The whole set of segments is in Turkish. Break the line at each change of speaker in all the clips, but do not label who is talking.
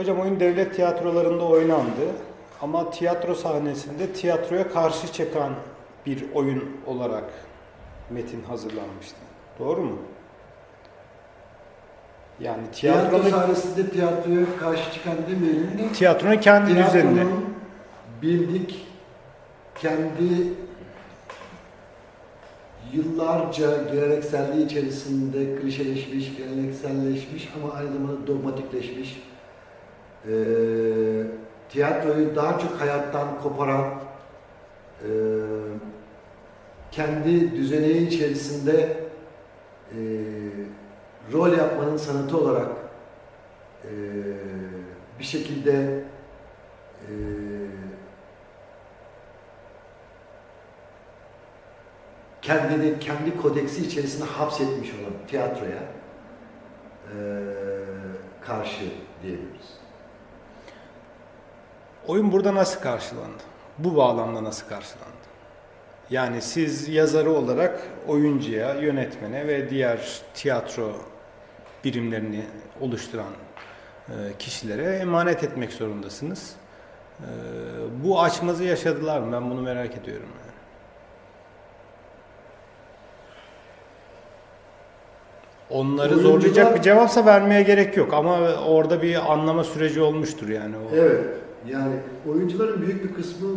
Hocam oyun devlet tiyatrolarında oynandı ama tiyatro sahnesinde tiyatroya karşı çıkan bir oyun olarak metin hazırlanmıştı. Doğru mu? Yani
Tiyatro
tiyatronun,
sahnesinde tiyatroya karşı çıkan demeyelim de
tiyatronun kendi
tiyatronun bildik kendi yıllarca gelenekselliği içerisinde klişeleşmiş, gelenekselleşmiş ama aynı zamanda dogmatikleşmiş eee, tiyatroyu daha çok hayattan koparan eee, kendi düzeneği içerisinde eee, rol yapmanın sanatı olarak eee, bir şekilde eee, kendini kendi kodeksi içerisinde hapsetmiş olan tiyatroya eee, karşı diyebiliriz.
Oyun burada nasıl karşılandı? Bu bağlamda nasıl karşılandı? Yani siz yazarı olarak oyuncuya, yönetmene ve diğer tiyatro birimlerini oluşturan e, kişilere emanet etmek zorundasınız. E, Bu açmazı yaşadılar mı? Ben bunu merak ediyorum. yani. Onları
Oyuncular-
zorlayacak bir cevapsa vermeye gerek yok ama orada bir anlama süreci olmuştur yani. O.
Evet, yani oyuncuların büyük bir kısmı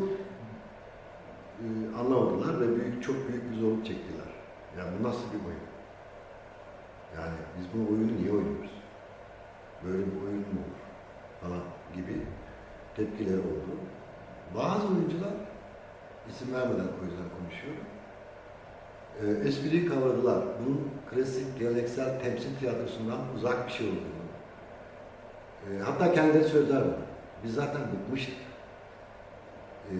e, anlamadılar ve büyük çok büyük bir zorluk çektiler. Yani bu nasıl bir oyun? Yani biz bu oyunu niye oynuyoruz? Böyle bir oyun mu olur? Falan gibi tepkiler oldu. Bazı oyuncular, isim vermeden o yüzden konuşuyorum, e, espriyi kavradılar. Bunun klasik, geleneksel temsil tiyatrosundan uzak bir şey olduğunu. E, hatta kendileri sözler var. Biz zaten bıkmıştık. E,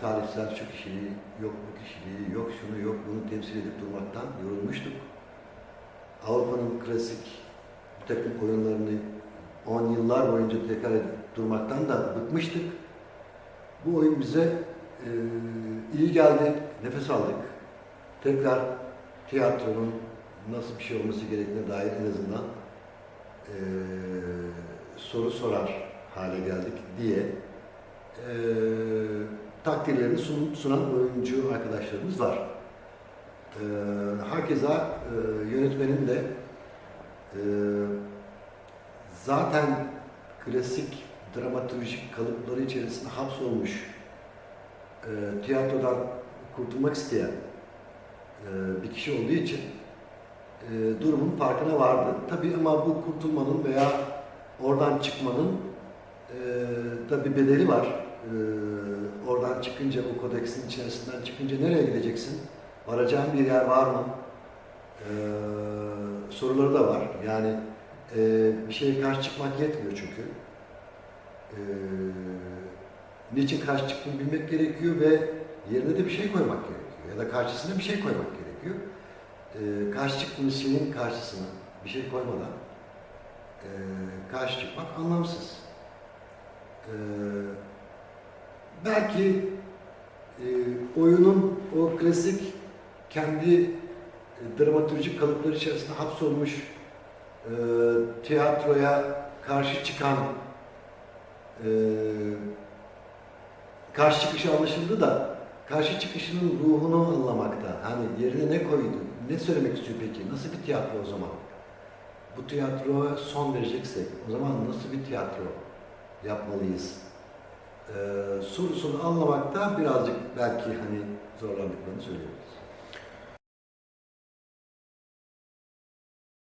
tarihsel şu kişiliği, yok bu kişiliği, yok şunu, yok bunu temsil edip durmaktan yorulmuştuk. Avrupa'nın klasik bir takım oyunlarını 10 yıllar boyunca tekrar edip durmaktan da bıkmıştık. Bu oyun bize e, iyi geldi, nefes aldık. Tekrar tiyatronun nasıl bir şey olması gerektiğine dair en azından e, soru sorar hale geldik diye e, takdirlerini sun- sunan oyuncu arkadaşlarımız var. E, hakeza e, yönetmenin de e, zaten klasik dramaturjik kalıpları içerisinde hapsolmuş e, tiyatrodan kurtulmak isteyen e, bir kişi olduğu için e, durumun farkına vardı. Tabii ama bu kurtulmanın veya oradan çıkmanın e, tabii bedeli var. E, oradan çıkınca, bu kodeksin içerisinden çıkınca nereye gideceksin? Varacağın bir yer var mı? E, soruları da var. Yani e, bir şeye karşı çıkmak yetmiyor çünkü. E, niçin karşı çıktığını bilmek gerekiyor ve yerine de bir şey koymak gerekiyor. Ya da karşısına bir şey koymak gerekiyor. E, karşı çıktığımız şeyin karşısına bir şey koymadan e, karşı çıkmak anlamsız. E, belki e, oyunun o klasik kendi e, dramaturjik kalıpları içerisinde hapsolmuş e, tiyatroya karşı çıkan e, karşı çıkışı anlaşıldı da karşı çıkışının ruhunu anlamakta. Hani yerine ne koydu? Ne söylemek istiyor peki? Nasıl bir tiyatro o zaman? Bu tiyatroya son vereceksek o zaman nasıl bir tiyatro yapmalıyız? Ee, sorusunu anlamakta birazcık belki hani zorlandıklarını söyleyebiliriz.